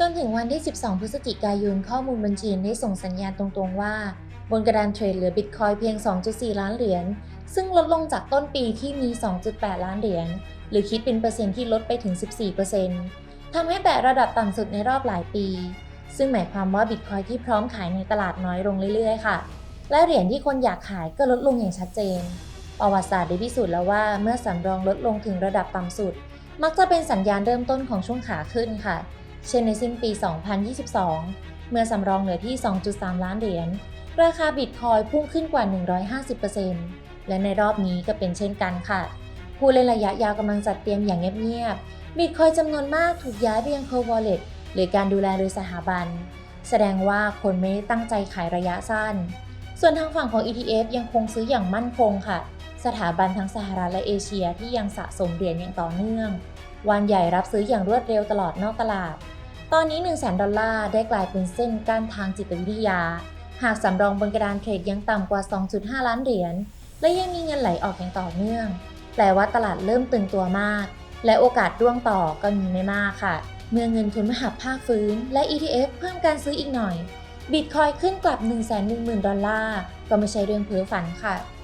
จนถึงวันที่ 12 พฤศจิกายนข้อมูลบัญชีได้ส่งสัญญาณตรงๆว่า บนกระดานเทรดเหลือบิตคอยเพียง 2.4 ล้านเหรียญ ซึ่งลดลงจากต้นปีที่มี 2.8 ล้านเหรียญ หรือคิดเป็นเปอร์เซ็นต์ที่ลดไปถึง 14%ทำให้แตะระดับต่ำสุดในรอบหลายปี ซึ่งหมายความว่าบิตคอยที่พร้อมขายในตลาดน้อยลงเรื่อยๆ ค่ะ และเหรียญที่คนอยากขายก็ลดลงอย่างชัดเจน ประวัติศาสตร์ได้พิสูจน์แล้วว่าเมื่อสำรองลดลงถึงระดับต่ำสุด มักจะเป็นสัญญาณเริ่มต้นของช่วงขาขึ้นค่ะ เช่นในสิ้นปี 2022 เมื่อสำรองเหลือที่ 2.3 ล้านเหรียญ ราคาบิตคอยพุ่งขึ้นกว่า 150%และในรอบนี้ก็เป็นเช่นกันค่ะ ผู้เล่นระยะยาวกำลังจัดเตรียมอย่างเงียบๆ บิตคอยจำนวนมากถูกย้ายไปยัง Cold Wallet หรือการดูแลโดยสถาบัน แสดงว่าคนไม่ได้ตั้งใจขายระยะสั้น ส่วนทางฝั่งของ ETF ยังคงซื้ออย่างมั่นคงค่ะ สถาบันทั้งสหรัฐและเอเชียที่ยังสะสมเหรียญอย่างต่อเนื่องวันใหญ่รับซื้ออย่างรวดเร็วตลอดนอกตลาด ตอนนี้ 1 0 0 0 0แดอลลาร์ได้กลายเป็นเส้นกั้นทางจิตวิทยา หากสำรองบนกระดานเทรดยังต่ำกว่า 2.5 ล้านเหรียญ และยังมีเงินไหลออกอย่างต่อเนื่อง แปลว่าตลาดเริ่มตึงตัวมาก และโอกาสร่วงต่อก็มีไม่มากค่ะ เมื่อเงินทุนมหาภาคฟื้น และ ETF เพิ่มการซื้ออีกหน่อยบิตคอยขึ้นกลับ 1 1 0 0 0 0 ดอลลาร์ ก็ไม่ใช่เรื่องเพ้อฝันค่ะ